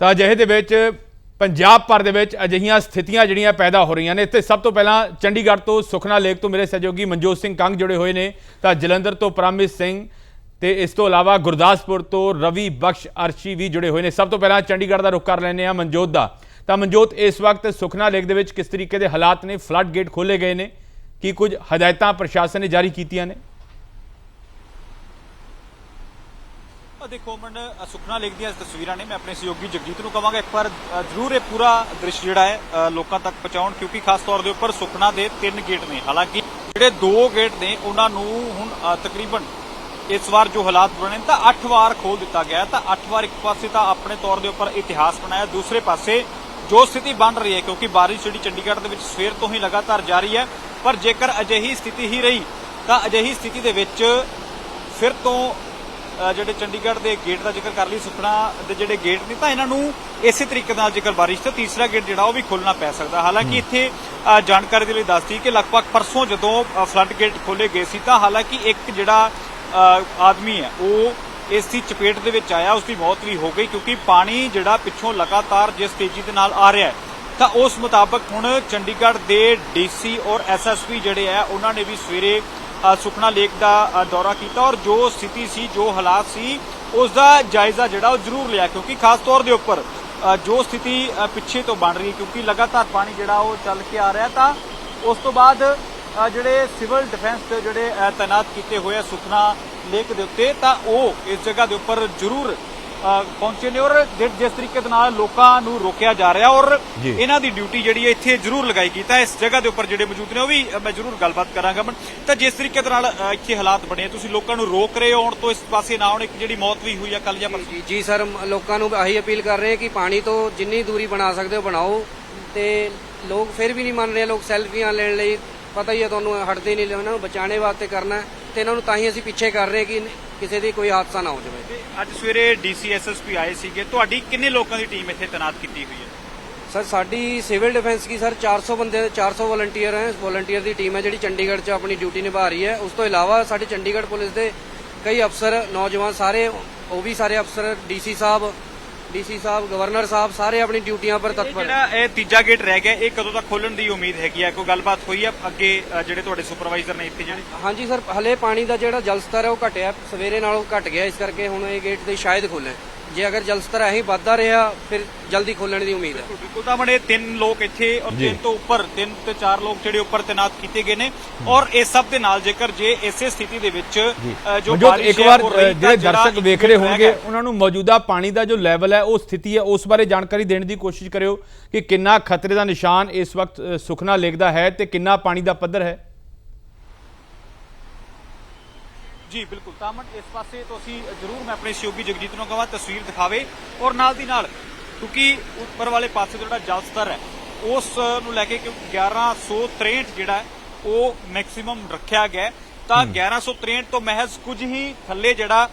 ਤਾਂ ਅਜਿਹੇ ਦੇ ਵਿੱਚ, ਪੰਜਾਬ ਭਰ ਦੇ ਵਿੱਚ ਅਜਿਹੀਆਂ ਸਥਿਤੀਆਂ ਜਿਹੜੀਆਂ ਪੈਦਾ ਹੋ ਰਹੀਆਂ ਨੇ। ਇੱਥੇ ਸਭ ਤੋਂ ਪਹਿਲਾਂ ਚੰਡੀਗੜ੍ਹ ਤੋਂ ਸੁਖਨਾ ਲੇਕ ਤੋਂ ਮੇਰੇ ਸਹਿਯੋਗੀ ਮਨਜੋਤ ਸਿੰਘ ਕੰਗ ਜੁੜੇ ਹੋਏ ਨੇ। ਤਾਂ ਜਲੰਧਰ ਤੋਂ ਪਰਮਿਤ ਸਿੰਘ ਤੇ ਇਸ ਤੋਂ ਇਲਾਵਾ ਗੁਰਦਾਸਪੁਰ ਤੋਂ ਰਵੀ ਬਖਸ਼ ਅਰਸ਼ੀ ਵੀ ਜੁੜੇ ਹੋਏ ਨੇ। ਸਭ ਤੋਂ ਪਹਿਲਾਂ ਚੰਡੀਗੜ੍ਹ ਦਾ ਰੁਖ ਕਰ ਲੈਂਦੇ ਆ ਮਨਜੋਤ ਦਾ। ਤਾਂ ਮਨਜੋਤ, ਇਸ ਵਕਤ ਸੁਖਨਾ ਲੇਕ ਦੇ ਵਿੱਚ ਕਿਸ ਤਰੀਕੇ ਦੇ ਹਾਲਾਤ ਨੇ? ਫਲੱਡ ਗੇਟ ਖੋਲੇ ਗਏ ਨੇ। ਕੀ ਕੁਝ ਹਦਾਇਤਾਂ ਪ੍ਰਸ਼ਾਸਨ ਨੇ ਜਾਰੀ ਕੀਤੀਆਂ ਨੇ? ਦੇਖੋ ਮਨ ਸੁਖਨਾ ਲੇਕ ਦੀਆਂ ਤਸਵੀਰਾਂ ਨੇ, ਮੈਂ ਆਪਣੇ ਸਹਿਯੋਗੀ ਜਗਜੀਤ ਨੂੰ ਕਵਾਂਗਾ ਇੱਕ ਵਾਰ ਜ਼ਰੂਰ ਇਹ ਪੂਰਾ ਦ੍ਰਿਸ਼ ਜਿਹੜਾ ਹੈ ਲੋਕਾਂ ਤੱਕ ਪਹੁੰਚਾਉਣ, ਕਿਉਂਕਿ ਖਾਸ ਤੌਰ ਦੇ ਉੱਪਰ ਸੁਖਨਾ ਦੇ ਤਿੰਨ ਗੇਟ ਨੇ। ਹਾਲਾਂਕਿ ਜਿਹੜੇ ਦੋ ਗੇਟ ਨੇ, ਉਹਨਾਂ ਨੂੰ ਹੁਣ ਤਕਰੀਬਨ ਇਸ ਵਾਰ ਜੋ ਹਾਲਾਤ ਬਣੇ ਨੇ, ਤਾਂ 8 ਵਾਰ ਖੋਲ ਦਿੱਤਾ ਗਿਆ ਤਾਂ 8 ਵਾਰ ਇੱਕ ਪਾਸੇ ਤਾਂ ਆਪਣੇ ਤੌਰ ਦੇ ਉੱਪਰ ਇਤਿਹਾਸ ਬਣਾਇਆ, ਦੂਸਰੇ ਪਾਸੇ ਜੋ ਸਥਿਤੀ ਬਣ ਰਹੀ ਹੈ, ਕਿਉਂਕਿ ਬਾਰਿਸ਼ ਜਿਹੜੀ ਚੰਡੀਗੜ੍ਹ ਦੇ ਵਿੱਚ ਸਵੇਰ ਤੋਂ ਹੀ ਲਗਾਤਾਰ ਜਾਰੀ ਹੈ, ਪਰ ਜੇਕਰ ਅਜਿਹੀ ਸਥਿਤੀ ਹੀ ਰਹੀ, ਤਾਂ ਅਜਿਹੀ ਸਥਿਤੀ ਦੇ ਵਿੱਚ ਫਿਰ ਤੋਂ ਜਿਹੜੇ ਚੰਡੀਗੜ੍ਹ ਦੇ ਗੇਟ ਦਾ ਜ਼ਿਕਰ ਕਰ ਲਈ ਸੁਖਣਾ ਦੇ ਜਿਹੜੇ ਗੇਟ ਨੇ ਤਾਂ ਇਹਨਾਂ ਨੂੰ ਇਸੇ ਤਰੀਕੇ ਨਾਲ ਜੇਕਰ ਬਾਰਿਸ਼ ਤੇ ਤੀਸਰਾ ਗੇਟ ਜਿਹੜਾ ਉਹ ਵੀ ਖੋਲਣਾ ਪੈ ਸਕਦਾ। ਹਾਲਾਂਕਿ ਇੱਥੇ ਜਾਣਕਾਰੀ ਦੇ ਲਈ ਦੱਸਦੀ ਕਿ ਲਗਭਗ ਪਰਸੋਂ ਜਦੋਂ ਫਲੱਡ ਗੇਟ ਖੋਲੇ ਗਏ ਸੀ ਤਾਂ ਹਾਲਾਂਕਿ ਇੱਕ ਜਿਹੜਾ ਆਦਮੀ ਹੈ ਉਹ ਇਸ ਦੀ ਚਪੇਟ ਦੇ ਵਿੱਚ ਆਇਆ ਉਸ ਦੀ ਮੌਤ ਵੀ ਹੋ ਗਈ ਕਿਉਂਕਿ ਪਾਣੀ ਜਿਹੜਾ ਪਿੱਛੋਂ ਲਗਾਤਾਰ ਜਿਸ ਤੇਜ਼ੀ ਦੇ ਨਾਲ ਆ ਰਿਹਾ ਹੈ ਤਾਂ ਉਸ ਮੁਤਾਬਕ ਹੁਣ ਚੰਡੀਗੜ੍ਹ ਦੇ ਡੀਸੀ ਔਰ ਐਸਐਸਪੀ ਜਿਹੜੇ ਆ ਉਹਨਾਂ ਨੇ ਵੀ ਸਵੇਰੇ ਅ, ਸੁਖਨਾ ਲੇਕ ਦਾ ਦੌਰਾ ਕੀਤਾ ਔਰ ਜੋ ਸਥਿਤੀ ਸੀ ਜੋ ਹਾਲਾਤ ਸੀ ਉਸ ਦਾ ਜਾਇਜ਼ਾ ਜਿਹੜਾ ਉਹ ਜ਼ਰੂਰ ਲਿਆ ਕਿਉਂਕਿ ਖਾਸ ਤੌਰ ਦੇ ਉੱਪਰ ਜੋ ਸਥਿਤੀ ਪਿੱਛੇ ਤੋਂ ਬਣ ਰਹੀ ਹੈ ਕਿਉਂਕਿ ਲਗਾਤਾਰ ਪਾਣੀ ਜਿਹੜਾ ਉਹ ਚੱਲ ਕੇ ਆ ਰਿਹਾ ਤਾਂ ਉਸ ਤੋਂ ਬਾਅਦ ਜਿਹੜੇ ਸਿਵਲ ਡਿਫੈਂਸ ਦੇ ਜਿਹੜੇ ਤਾਇਨਾਤ ਕੀਤੇ ਹੋਏ ਆ ਸੁਖਨਾ ਲੇਕ ਦੇ ਉੱਤੇ ਤਾਂ ਉਹ ਇਸ ਜਗ੍ਹਾ ਦੇ ਉੱਪਰ ਜ਼ਰੂਰ ਪਹੁੰਚੇ ਨੇ ਔਰ ਜਿਸ ਤਰੀਕੇ ਦੇ ਨਾਲ ਲੋਕਾਂ ਨੂੰ ਰੋਕਿਆ ਜਾ ਰਿਹਾ ਔਰ। ਇਹਨਾਂ ਦੀ ਡਿਊਟੀ ਜਿਹੜੀ ਹੈ ਇੱਥੇ ਜ਼ਰੂਰ ਲਗਾਈ ਗਈ। ਤਾਂ ਇਸ ਜਗ੍ਹਾ ਦੇ ਉੱਪਰ ਜਿਹੜੇ ਮੌਜੂਦ ਨੇ ਉਹ ਵੀ ਮੈਂ ਜ਼ਰੂਰ ਗੱਲਬਾਤ ਕਰਾਂਗਾ ਤਾਂ ਜਿਸ ਤਰੀਕੇ ਦੇ ਨਾਲ ਇੱਥੇ ਹਾਲਾਤ ਬਣੇ ਤੁਸੀਂ ਲੋਕਾਂ ਨੂੰ ਰੋਕ ਰਹੇ ਹੋ ਤੋਂ ਇਸ ਪਾਸੇ ਨਾ ਆਉਣ ਇੱਕ ਜਿਹੜੀ ਮੌਤ ਵੀ ਹੋਈ ਆ ਕੱਲ ਜਾਂ ਪਰਸੋਂ? ਜੀ ਸਰ ਲੋਕਾਂ ਨੂੰ ਆਹੀ ਅਪੀਲ ਕਰ ਰਹੇ ਹਾਂ ਕਿ ਪਾਣੀ ਤੋਂ ਜਿੰਨੀ ਦੂਰੀ ਬਣਾ ਸਕਦੇ ਹੋ ਬਣਾਓ। ਤੇ ਲੋਕ ਫਿਰ ਵੀ ਨਹੀਂ ਮੰਨ ਰਹੇ ਲੋਕ ਸੈਲਫੀਆਂ ਲੈਣ ਲਈ। ਪਤਾ ਹੀ ਹੈ ਤੁਹਾਨੂੰ ਹਟਦੇ ਨਹੀਂ ਨੂੰ ਬਚਾਉਣੇ ਵਾਸਤੇ ਕਰਨਾ। ਤੇ ਇਹਨਾਂ ਨੂੰ ਤਾਂ ਹੀ ਅਸੀਂ ਪਿੱਛੇ ਕਰ ਰਹੇ ਕਿ ਕਿਸੇ ਦੀ ਕੋਈ ਹਾਦਸਾ ਨਾ ਹੋ ਜਾਵੇ। ਅੱਜ ਸਵੇਰੇ ਡੀਸੀ ਐਸਐਸਪੀ ਆਏ ਸੀਗੇ। ਤੁਹਾਡੀ ਕਿੰਨੇ ਲੋਕਾਂ ਦੀ ਟੀਮ ਇੱਥੇ ਤਾਇਨਾਤ ਕੀਤੀ ਹੋਈ ਹੈ? ਸਰ ਸਾਡੀ ਸਿਵਲ ਡਿਫੈਂਸ ਕੀ ਸਰ 400 ਬੰਦੇ 400 ਵਲੰਟੀਅਰ ਹੈ। ਵਲੰਟੀਅਰ ਦੀ ਟੀਮ ਹੈ ਜਿਹੜੀ ਚੰਡੀਗੜ੍ਹ 'ਚ ਆਪਣੀ ਡਿਊਟੀ ਨਿਭਾ ਰਹੀ ਹੈ। ਉਸ ਤੋਂ ਇਲਾਵਾ ਸਾਡੇ ਚੰਡੀਗੜ੍ਹ ਪੁਲਿਸ ਦੇ ਕਈ ਅਫਸਰ ਨੌਜਵਾਨ ਸਾਰੇ ਉਹ ਵੀ ਸਾਰੇ ਅਫਸਰ DC sahib DC sahib governor sahib ਸਾਰੇ ਆਪਣੀ ਡਿਊਟੀਆਂ ਪਰ ਇਹ ਤਤਪਰ ਜਿਹੜਾ ਇਹ ਤੀਜਾ ਗੇਟ ਰਹਿ ਗਿਆ ਇਹ ਕਦੋਂ ਤੱਕ ਖੋਲਣ ਦੀ ਉਮੀਦ ਹੈਗੀ ਆ? ਕੋਈ ਗੱਲਬਾਤ ਹੋਈ ਆ ਅੱਗੇ ਅ, ਜਿਹੜੇ ਤੁਹਾਡੇ ਸੁਪਰਵਾਈਜ਼ਰ ਨੇ ਇੱਥੇ ਜਿਹੜੇ? ਹਾਂਜੀ ਸਰ ਹਲੇ ਪਾਣੀ ਦਾ ਜਿਹੜਾ ਜਲ ਸਤਰ ਹੈ ਉਹ ਘਟਿਆ ਸਵੇਰੇ ਨਾਲੋਂ ਘਟ ਗਿਆ ਇਸ ਕਰਕੇ ਹੁਣ ਇਹ ਗੇਟ ਦੇ ਸ਼ਾਇਦ ਖੁੱਲੇ ਜੇ ਅਗਰ ਜਲ ਸਤਰ ਐਂ ਵੱਧਦਾ ਰਿਹਾ ਫਿਰ ਜਲਦੀ ਖੋਲਣ ਦੀ ਉਮੀਦ ਹੈ। ਬਿਲਕੁਲ ਤਾਂ ਬਣੇ ਤਿੰਨ ਲੋਕ ਇੱਥੇ ਔਰ ਜੀ। ਤਿੰਨ ਤੋਂ ਉੱਪਰ ਤਿੰਨ ਤੇ ਚਾਰ ਲੋਕ ਜਿਹੜੇ ਉੱਪਰ ਤਾਇਨਾਤ ਕੀਤੇ ਗਏ ਨੇ। ਔਰ ਇਸ ਸਭ ਦੇ ਨਾਲ ਜੇਕਰ ਜੇ ਇਸੇ ਸਥਿਤੀ ਦੇ ਵਿੱਚ ਅ, ਜੋ ਮਨਜੋਤ ਬਾਰਿਸ਼ ਇੱਕ ਹੈ ਵਾਰ ਅ, ਤਾਂ ਜਿਹੜੇ ਜਿਹੜਾ ਦਰਸ਼ਕ ਵੇਖ ਰਹੇ ਹੋਣਗੇ। ਉਹਨਾਂ ਨੂੰ ਮੌਜੂਦਾ ਪਾਣੀ ਦਾ ਜੋ ਲੈਵਲ ਹੈ ਉਹ ਸਥਿਤੀ ਹੈ। ਉਸ ਬਾਰੇ ਜਾਣਕਾਰੀ ਦੇਣ ਦੀ ਕੋਸ਼ਿਸ਼ ਕਰਿਓ ਕਿ ਕਿੰਨਾ ਖਤਰੇ ਦਾ ਨਿਸ਼ਾਨ ਇਸ ਵਕਤ ਅ, ਸੁਖਨਾ ਲੇਕ ਦਾ ਹੈ ਤੇ ਕਿੰਨਾ ਪਾਣੀ ਦਾ ਪੱਧਰ ਹੈ। ਜੀ ਬਿਲਕੁਲ ਤਾਮਨ ਇਸ ਪਾਸੇ ਤੋਂ ਅਸੀਂ ਜ਼ਰੂਰ ਮੈਂ ਆਪਣੇ ਸਹਿਯੋਗੀ ਜਗਜੀਤ ਨੂੰ ਕਹਾਂ ਤਸਵੀਰ ਦਿਖਾਵੇ ਔਰ ਨਾਲ ਦੀ ਨਾਲ ਕਿਉਂਕਿ ਉੱਪਰ ਵਾਲੇ ਪਾਸੇ ਜਿਹੜਾ ਜਲ ਸਤਰ ਹੈ ਉਸ ਨੂੰ ਲੈ ਕੇ ਕਿ 1163 ਜਿਹੜਾ ਉਹ ਮੈਕਸਿਮਮ ਰੱਖਿਆ ਗਿਆ। ਤਾਂ 1163 ਤੋਂ ਮਹਿਜ਼ ਕੁਝ ਹੀ ਥੱਲੇ ਜਿਹੜਾ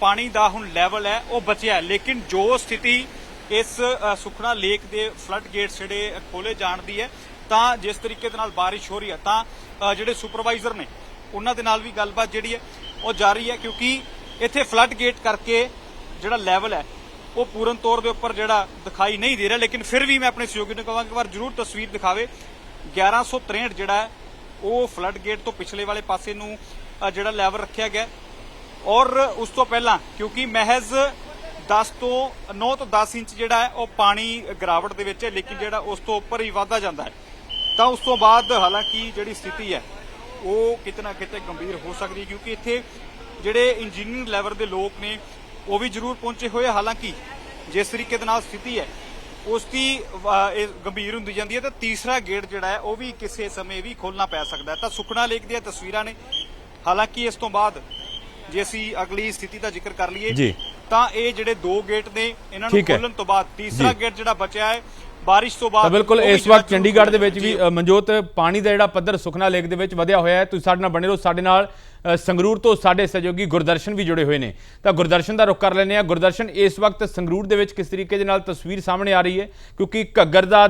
ਪਾਣੀ ਦਾ ਹੁਣ ਲੈਵਲ ਹੈ ਉਹ ਬਚਿਆ। ਲੇਕਿਨ ਜੋ ਸਥਿਤੀ ਇਸ ਅ, ਸੁਖਨਾ ਲੇਕ ਦੇ ਫਲੱਡ ਗੇਟਸ ਜਿਹੜੇ ਖੋਲੇ ਜਾਣ ਦੀ ਹੈ ਤਾਂ ਜਿਸ ਤਰੀਕੇ ਦੇ ਨਾਲ ਬਾਰਿਸ਼ ਹੋ ਰਹੀ ਹੈ ਤਾਂ ਜਿਹੜੇ ਸੁਪਰਵਾਈਜ਼ਰ ਨੇ ਉਹਨਾਂ ਦੇ ਨਾਲ ਵੀ ਗੱਲਬਾਤ ਜਿਹੜੀ ਹੈ ਉਹ ਜਾਰੀ ਹੈ, ਕਿਉਂਕਿ ਇੱਥੇ ਫਲੱਡ ਗੇਟ ਕਰਕੇ ਜਿਹੜਾ ਲੈਵਲ ਹੈ, ਉਹ ਪੂਰਨ ਤੌਰ ਦੇ ਉੱਪਰ ਜਿਹੜਾ ਦਿਖਾਈ ਨਹੀਂ ਦੇ ਰਿਹਾ, ਲੇਕਿਨ ਫਿਰ ਵੀ ਮੈਂ ਆਪਣੇ ਸਹਿਯੋਗੀ ਨੂੰ ਕਹਾਂਗਾ ਕਿ ਵਾਰ ਜ਼ਰੂਰ ਤਸਵੀਰ ਦਿਖਾਵੇ। 1163 ਜਿਹੜਾ ਹੈ, ਉਹ ਫਲੱਡ ਗੇਟ ਤੋਂ ਪਿਛਲੇ ਵਾਲੇ ਪਾਸੇ ਨੂੰ ਜਿਹੜਾ ਲੈਵਲ ਰੱਖਿਆ ਗਿਆ। ਔਰ ਉਸ ਤੋਂ ਪਹਿਲਾਂ, ਕਿਉਂਕਿ ਮਹਿਜ਼ 10 ਤੋਂ 9 ਤੋਂ 10 ਇੰਚ ਜਿਹੜਾ ਹੈ, ਉਹ ਪਾਣੀ ਗਰਾਵਟ ਦੇ ਵਿੱਚ ਹੈ, ਲੇਕਿਨ ਜਿਹੜਾ ਉਸ ਤੋਂ ਉੱਪਰ ਹੀ ਵਧਦਾ ਜਾਂਦਾ ਹੈ। ਤਾਂ ਉਸ ਤੋਂ ਬਾਅਦ ਹਾਲਾਂਕਿ ਜਿਹੜੀ ਸਥਿਤੀ ਹੈ ਉਹ ਕਿਤੇ ਨਾ ਕਿਤੇ ਗੰਭੀਰ ਹੋ ਸਕਦੀ ਹੈ ਕਿਉਂਕਿ ਇੱਥੇ ਜਿਹੜੇ ਇੰਜੀਨੀਅਰਿੰਗ ਲੈਵਲ ਦੇ ਲੋਕ ਨੇ ਉਹ ਵੀ ਜ਼ਰੂਰ ਪਹੁੰਚੇ ਹੋਏ। ਹਾਲਾਂਕਿ ਜਿਸ ਤਰੀਕੇ ਦੇ ਨਾਲ ਸਥਿਤੀ ਹੈ ਉਸ ਦੀ ਗੰਭੀਰ ਹੁੰਦੀ ਜਾਂਦੀ ਹੈ ਤਾਂ ਤੀਸਰਾ ਗੇਟ ਜਿਹੜਾ ਹੈ ਉਹ ਵੀ ਕਿਸੇ ਸਮੇਂ ਵੀ ਖੋਲਣਾ ਪੈ ਸਕਦਾ ਹੈ ਤਾਂ ਸੁਖਨਾ ਲੇਕ ਦੀਆਂ ਤਸਵੀਰਾਂ ਨੇ ਹਾਲਾਂਕਿ ਇਸ ਤੋਂ ਬਾਅਦ ਜੇ ਅਸੀਂ ਅਗਲੀ ਸਥਿਤੀ ਦਾ ਜ਼ਿਕਰ ਕਰ ਲਈਏ। ਤਾਂ ਇਹ ਜਿਹੜੇ ਦੋ ਗੇਟ ਨੇ ਇਹਨਾਂ ਨੂੰ। ਖੋਲਣ ਤੋਂ ਬਾਅਦ ਤੀਸਰਾ। ਗੇਟ ਜਿਹੜਾ ਬਚਿਆ ਹੈ ਬਾਰਿਸ਼ ਤੋਂ ਬਾਅਦ ਤਾਂ ਬਿਲਕੁਲ ਇਸ ਵਕਤ ਚੰਡੀਗੜ੍ਹ ਦੇ ਵਿੱਚ ਵੀ ਮਨਜੋਤ ਪਾਣੀ ਦਾ ਜਿਹੜਾ ਪੱਧਰ ਸੁਖਨਾ ਲੇਕ ਦੇ ਵਿੱਚ ਵਧਿਆ ਹੋਇਆ ਹੈ। ਤੁਸੀਂ ਸਾਡੇ ਨਾਲ ਬਣੇ ਰਹੋ ਸਾਡੇ ਨਾਲ ਸੰਗਰੂਰ ਤੋਂ ਸਾਡੇ ਸਹਿਯੋਗੀ ਗੁਰਦਰਸ਼ਨ ਵੀ ਜੁੜੇ ਹੋਏ ਨੇ। ਤਾਂ ਗੁਰਦਰਸ਼ਨ ਦਾ ਰੁਖ ਕਰ ਲੈਂਦੇ ਆ ਗੁਰਦਰਸ਼ਨ ਇਸ ਵਕਤ ਸੰਗਰੂਰ ਦੇ ਵਿੱਚ ਕਿਸ ਤਰੀਕੇ ਦੇ ਨਾਲ ਤਸਵੀਰ ਸਾਹਮਣੇ ਆ ਰਹੀ ਹੈ? ਕਿਉਂਕਿ ਘੱਗਰ ਦਾ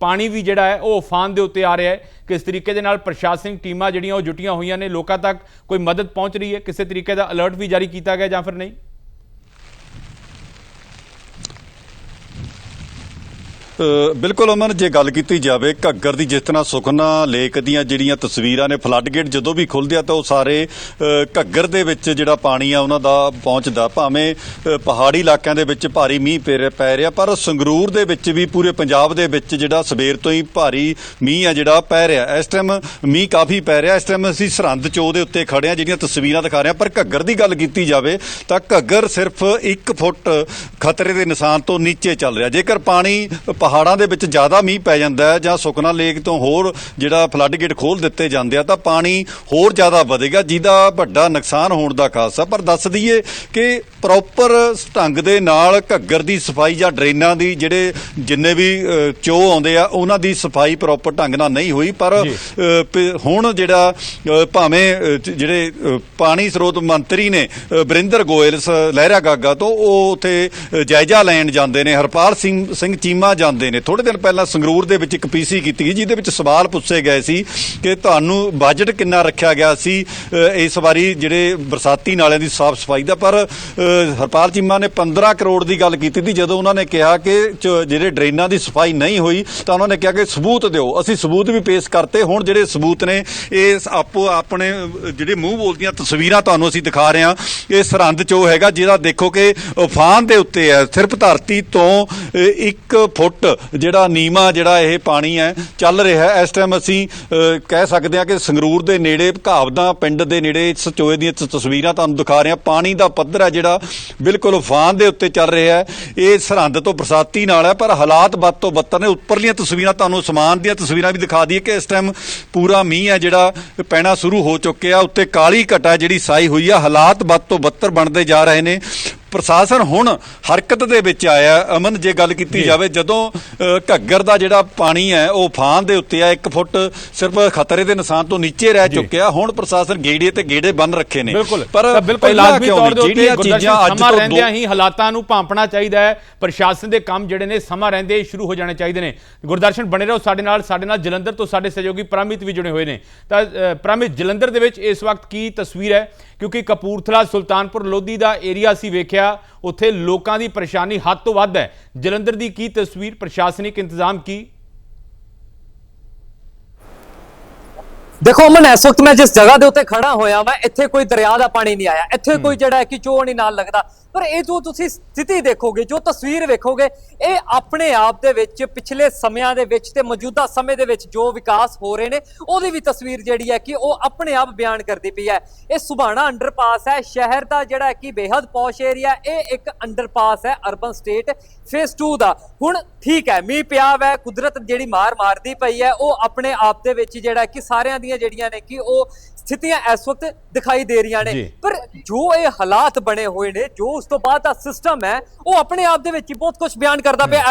ਪਾਣੀ ਵੀ ਜਿਹੜਾ ਹੈ ਉਹ ਉਫਾਨ ਦੇ ਉੱਤੇ ਆ ਰਿਹਾ ਹੈ। ਕਿਸ ਤਰੀਕੇ ਦੇ ਨਾਲ ਪ੍ਰਸ਼ਾਸਨਿਕ ਟੀਮਾਂ ਜਿਹੜੀਆਂ ਉਹ ਜੁਟੀਆਂ ਹੋਈਆਂ ਨੇ ਲੋਕਾਂ ਤੱਕ ਕੋਈ ਮਦਦ ਪਹੁੰਚ ਰਹੀ ਹੈ? ਕਿਸੇ ਤਰੀਕੇ ਦਾ ਅਲਰਟ ਵੀ ਜਾਰੀ ਕੀਤਾ ਗਿਆ ਜਾਂ ਫਿਰ ਨਹੀਂ? ਬਿਲਕੁਲ ਅਮਨ, ਜੇ ਗੱਲ ਕੀਤੀ ਜਾਵੇ ਘੱਗਰ ਦੀ, ਜਿਸ ਤਰ੍ਹਾਂ ਸੁਖਨਾ ਲੇਕ ਦੀਆਂ ਜਿਹੜੀਆਂ ਤਸਵੀਰਾਂ ਨੇ ਫਲੱਡ ਗੇਟ ਜਦੋਂ ਵੀ ਖੁੱਲਦੇ ਆ ਤਾਂ ਉਹ ਸਾਰੇ ਘੱਗਰ ਦੇ ਵਿੱਚ ਜਿਹੜਾ ਪਾਣੀ ਆ, ਉਹਨਾਂ ਦਾ ਪਹੁੰਚਦਾ। ਭਾਵੇਂ ਪਹਾੜੀ ਇਲਾਕਿਆਂ ਦੇ ਵਿੱਚ ਭਾਰੀ ਮੀਂਹ ਪੈ ਰਿਹਾ- ਪੈ ਰਿਹਾ, ਪਰ ਸੰਗਰੂਰ ਦੇ ਵਿੱਚ ਵੀ, ਪੂਰੇ ਪੰਜਾਬ ਦੇ ਵਿੱਚ ਜਿਹੜਾ ਸਵੇਰ ਤੋਂ ਹੀ ਭਾਰੀ ਮੀਂਹ ਆ ਜਿਹੜਾ, ਪੈ ਰਿਹਾ। ਇਸ ਟਾਈਮ ਮੀਂਹ ਕਾਫੀ ਪੈ ਰਿਹਾ। ਇਸ ਟਾਈਮ ਅਸੀਂ ਸਰਹੰਦ ਚੋਅ ਦੇ ਉੱਤੇ ਖੜੇ ਆ, ਜਿਹੜੀਆਂ ਤਸਵੀਰਾਂ ਦਿਖਾ ਰਹੇ ਆ। ਪਰ ਘੱਗਰ ਦੀ ਗੱਲ ਕੀਤੀ ਜਾਵੇ, ਤਾਂ ਘੱਗਰ ਸਿਰਫ 1 ਫੁੱਟ ਖਤਰੇ ਦੇ ਨਿਸ਼ਾਨ ਤੋਂ ਨੀਚੇ ਚੱਲ ਰਿਹਾ। ਜੇਕਰ ਪਾਣੀ ਪਹਾੜਾਂ ਦੇ ਵਿੱਚ ਜ਼ਿਆਦਾ ਮੀਂਹ ਪੈ ਜਾਂਦਾ ਹੈ ਜਾਂ ਸੁਖਨਾ ਲੇਕ ਤੋਂ ਹੋਰ ਜਿਹੜਾ ਫਲੱਡ ਗੇਟ ਖੋਲ ਦਿੱਤੇ ਜਾਂਦੇ ਆ ਤਾਂ ਪਾਣੀ ਹੋਰ ਜ਼ਿਆਦਾ ਵਧੇਗਾ ਜਿਹਦਾ ਵੱਡਾ ਨੁਕਸਾਨ ਹੋਣ ਦਾ ਖਾਸਾ। ਪਰ ਦੱਸ ਦਈਏ ਕਿ ਪ੍ਰੋਪਰ ਢੰਗ ਦੇ ਨਾਲ ਘੱਗਰ ਦੀ ਸਫ਼ਾਈ ਜਾਂ ਡਰੇਨਾਂ ਦੀ ਜਿਹੜੇ ਜਿੰਨੇ ਵੀ ਚੋਅ ਆਉਂਦੇ ਆ ਉਹਨਾਂ ਦੀ ਸਫ਼ਾਈ ਪ੍ਰੋਪਰ ਢੰਗ ਨਾਲ ਨਹੀਂ ਹੋਈ। ਪਰ ਹੁਣ ਜਿਹੜਾ ਭਾਵੇਂ ਜਿਹੜੇ ਪਾਣੀ ਸਰੋਤ ਮੰਤਰੀ ਨੇ ਬਰਿੰਦਰ ਗੋਇਲ ਸ- ਲਹਿਰਾ ਗਾਗਾ ਤੋਂ ਉਹ ਉਥੇ ਜਾਇਜ਼ਾ ਲੈਣ ਜਾਂਦੇ ਨੇ। ਹਰਪਾਲ ਸਿੰਘ ਸਿੰਘ ਚੀਮਾ ਜਾਂਦੇ ਨੇ। ਥੋੜੇ ਦਿਨ ਪਹਿਲਾਂ ਸੰਗਰੂਰ ਦੇ ਵਿੱਚ ਇੱਕ ਪੀਸੀ ਕੀਤੀ ਗਈ, ਜਿਹਦੇ ਵਿੱਚ ਸਵਾਲ ਪੁੱਛੇ ਗਏ ਸੀ ਕਿ ਤੁਹਾਨੂੰ ਬਜਟ ਕਿੰਨਾ ਰੱਖਿਆ ਗਿਆ ਸੀ? ਇਸ ਵਾਰੀ ਜਿਹੜੇ ਬਰਸਾਤੀ ਨਾਲਿਆਂ ਦੀ ਸਾਫ਼ ਸਫ਼ਾਈ ਦਾ, ਪਰ ਹਰਪਾਲ ਚੀਮਾ ਨੇ 15 ਕਰੋੜ ਦੀ ਗੱਲ ਕੀਤੀ ਸੀ। ਜਦੋਂ ਉਹਨਾਂ ਨੇ ਕਿਹਾ ਕਿ ਚ- ਜਿਹੜੇ ਡਰੇਨਾਂ ਦੀ ਸਫ਼ਾਈ ਨਹੀਂ ਹੋਈ, ਤਾਂ ਉਹਨਾਂ ਨੇ ਕਿਹਾ ਕਿ ਸਬੂਤ ਦਿਓ। ਅਸੀਂ ਸਬੂਤ ਵੀ ਪੇਸ਼ ਕਰਤੇ। ਹੁਣ ਜਿਹੜੇ ਸਬੂਤ ਨੇ, ਇਹ ਆਪੋ ਆਪਣੇ, ਜਿਹੜੇ ਮੂੰਹ ਬੋਲਦੀਆਂ ਤਸਵੀਰਾਂ ਤੁਹਾਨੂੰ ਅਸੀਂ ਦਿਖਾ ਰਹੇ ਹਾਂ। ਇਹ ਸਰਹੰਦ ਚੋ ਹੈਗਾ, ਜਿਹਦਾ ਦੇਖੋ ਕਿ ਉਫਾਨ ਦੇ ਉੱਤੇ ਹੈ। ਸਿਰਫ ਧਰਤੀ ਤੋਂ 1 ਫੁੱਟ ਜਿਹੜਾ ਨੀਮਾ, ਜਿਹੜਾ ਇਹ ਪਾਣੀ ਹੈ, ਚੱਲ ਰਿਹਾ ਹੈ। ਇਸ ਟਾਈਮ ਅਸੀਂ ਕਹਿ ਸਕਦੇ ਹਾਂ ਕਿ ਸੰਗਰੂਰ ਦੇ ਨੇੜੇ, ਘਾਵਦਾ ਪਿੰਡ ਦੇ ਨੇੜੇ ਸਚੋਏ ਦੀਆਂ ਤਸਵੀਰਾਂ ਤੁਹਾਨੂੰ ਦਿਖਾ ਰਹੇ। ਹਾਂ ਪਾਣੀ ਦਾ ਪੱਧਰ ਹੈ ਜਿਹੜਾ ਬਿਲਕੁਲ ਉਫਾਨ ਦੇ ਉੱਤੇ ਚੱਲ ਰਿਹਾ ਹੈ। ਇਹ ਸਰਹੰਦ ਤੋਂ ਬਰਸਾਤੀ ਨਾਲ ਹੈ, ਪਰ ਹਾਲਾਤ ਵੱਧ ਤੋਂ ਬੱਤਰ ਨੇ। ਉੱਪਰਲੀਆਂ ਤਸਵੀਰਾਂ ਤੁਹਾਨੂੰ, ਸਮਾਨ ਦੀਆਂ ਤਸਵੀਰਾਂ ਵੀ ਦਿਖਾ ਦਈਏ ਕਿ ਇਸ ਟਾਈਮ ਪੂਰਾ ਮੀਂਹ ਹੈ ਜਿਹੜਾ ਪੈਣਾ ਸ਼ੁਰੂ ਹੋ ਚੁੱਕਿਆ। ਉੱਤੇ ਕਾਲੀ ਘਟਾ ਜਿਹੜੀ ਸਾਈ ਹੋਈ ਆ। ਹਾਲਾਤ ਵੱਧ ਤੋਂ ਬੱਤਰ ਬਣਦੇ ਜਾ ਰਹੇ ਨੇ। ਪ੍ਰਸ਼ਾਸਨ ਹੁਣ ਹਰਕਤ ਦੇ ਵਿੱਚ ਆਇਆ। ਅਮਨ ਜੇ ਗੱਲ ਕੀਤੀ ਜਾਵੇ ਜਦੋਂ ਘੱਗਰ ਦਾ ਜਿਹੜਾ ਪਾਣੀ ਹੈ ਉਹ ਫਾਨ ਦੇ ਉੱਤੇ ਆ 1 ਫੁੱਟ ਸਿਰਫ ਖਤਰੇ ਦੇ ਨਿਸ਼ਾਨ ਤੋਂ ਨੀਚੇ ਰਹਿ। ਚੁੱਕਿਆ ਹੁਣ ਪ੍ਰਸ਼ਾਸਨ ਗੇੜੇ ਤੇ ਗੇੜੇ ਬੰਨ ਰੱਖੇ ਨੇ ਪਰ ਬਿਲਕੁਲ ਲਾਜ਼ਮੀ ਤੌਰ? ਦੇ ਉੱਤੇ ਚੀਜ਼ਾਂ ਅੱਜ ਤੋਂ ਰਹਿੰਦਿਆਂ ਦੋ ਹੀ ਹਾਲਾਤਾਂ ਨੂੰ ਭਾਂਪਣਾ ਚਾਹੀਦਾ ਹੈ ਪ੍ਰਸ਼ਾਸਨ ਦੇ ਕੰਮ ਜਿਹੜੇ ਨੇ ਸਮਾਂ ਰਹਿੰਦੇ ਹੀ ਸ਼ੁਰੂ ਹੋ ਜਾਣੇ ਚਾਹੀਦੇ ਨੇ ਗੁਰਦਰਸ਼ਨ ਬਣੇ ਰਹੋ ਸਾਡੇ ਨਾਲ ਸਾਡੇ ਨਾਲ ਜਲੰਧਰ ਤੋਂ ਸਾਡੇ ਸਹਿਯੋਗੀ ਪ੍ਰਮਿਤ ਵੀ ਜੁੜੇ ਹੋਏ ਨੇ ਤਾਂ ਪ੍ਰਮਿਤ ਜਲੰਧਰ ਦੇ ਵਿੱਚ ਇਸ ਵਕਤ ਕੀ ਤਸਵੀਰ ਹੈ ਕਿਉਂਕਿ ਕਪੂਰਥਲਾ ਸੁਲਤਾਨਪੁਰ ਲੋਧੀ ਦਾ ਏਰੀਆ ਸੀ ਵੇਖਿਆ ਉੱਥੇ ਲੋਕਾਂ ਦੀ ਪਰੇਸ਼ਾਨੀ ਹੱਦ ਤੋਂ ਵੱਧ ਹੈ। ਜਲੰਧਰ ਦੀ ਕੀ ਤਸਵੀਰ ਪ੍ਰਸ਼ਾਸਨਿਕ ਇੰਤਜ਼ਾਮ ਕੀ? ਦੇਖੋ ਅਮਨ ਇਸ ਵਕਤ ਮੈਂ ਜਿਸ ਜਗ੍ਹਾ ਦੇ ਉੱਤੇ ਖੜਾ ਹੋਇਆ ਵਾਂ ਇੱਥੇ ਕੋਈ ਦਰਿਆ ਦਾ ਪਾਣੀ ਨਹੀਂ ਆਇਆ। ਇੱਥੇ ਕੋਈ ਜਿਹੜਾ ਹੈ ਕਿ ਚੋਹ ਨਹੀਂ ਨਾਲ ਲੱਗਦਾ। ਪਰ ਇਹ ਜੋ ਤੁਸੀਂ ਸਥਿਤੀ ਦੇਖੋਗੇ, ਜੋ ਤਸਵੀਰ ਵੇਖੋਗੇ, ਇਹ ਆਪਣੇ ਆਪ ਦੇ ਵਿੱਚ, ਪਿਛਲੇ ਸਮਿਆਂ ਦੇ ਵਿੱਚ ਤੇ ਮੌਜੂਦਾ ਸਮੇਂ ਦੇ ਵਿੱਚ ਜੋ ਵਿਕਾਸ ਹੋ ਰਹੇ ਨੇ, ਉਹਦੀ ਵੀ ਤਸਵੀਰ ਜਿਹੜੀ ਹੈ ਕਿ ਉਹ ਆਪਣੇ ਆਪ ਬਿਆਨ ਕਰਦੀ ਪਈ ਹੈ। ਇਹ ਸੁਭਾਣਾ ਅੰਡਰਪਾਸ ਹੈ, ਸ਼ਹਿਰ ਦਾ ਜਿਹੜਾ ਕਿ ਬੇहद ਪੌਸ਼ ਏਰੀਆ ਇਹ ਇੱਕ ਅੰਡਰਪਾਸ ਹੈ ਅਰਬਨ ਸਟੇਟ ਫੇਸ 2 ਦਾ। ਹੁਣ ਠੀਕ ਹੈ, ਮੀਂਹ ਪਿਆ ਵੈ, ਕੁਦਰਤ ਜਿਹੜੀ ਮਾਰ ਮਾਰਦੀ ਪਈ ਹੈ, ਉਹ ਆਪਣੇ ਆਪ ਦੇ ਵਿੱਚ ਜਿਹੜਾ ਕਿ ਸਾਰਿਆਂ ਦੀਆਂ ਜਿਹੜੀਆਂ ਨੇ ਕਿ ਉਹ ਸਥਿਤੀਆਂ ਇਸ ਵਕਤ ਦਿਖਾਈ ਦੇ ਰਹੀਆਂ ਨੇ। ਪਰ ਜੋ ਇਹ ਹਾਲਾਤ ਬਣੇ ਹੋਏ ਨੇ ਜੋ ਉਸ ਤੋਂ ਬਾਅਦ ਦਾ ਸਿਸਟਮ ਹੈ ਉਹ ਆਪਣੇ ਆਪ ਦੇ ਵਿੱਚ ਹੀ ਬਹੁਤ ਕੁਝ ਬਿਆਨ ਕਰਦਾ ਪਿਆ।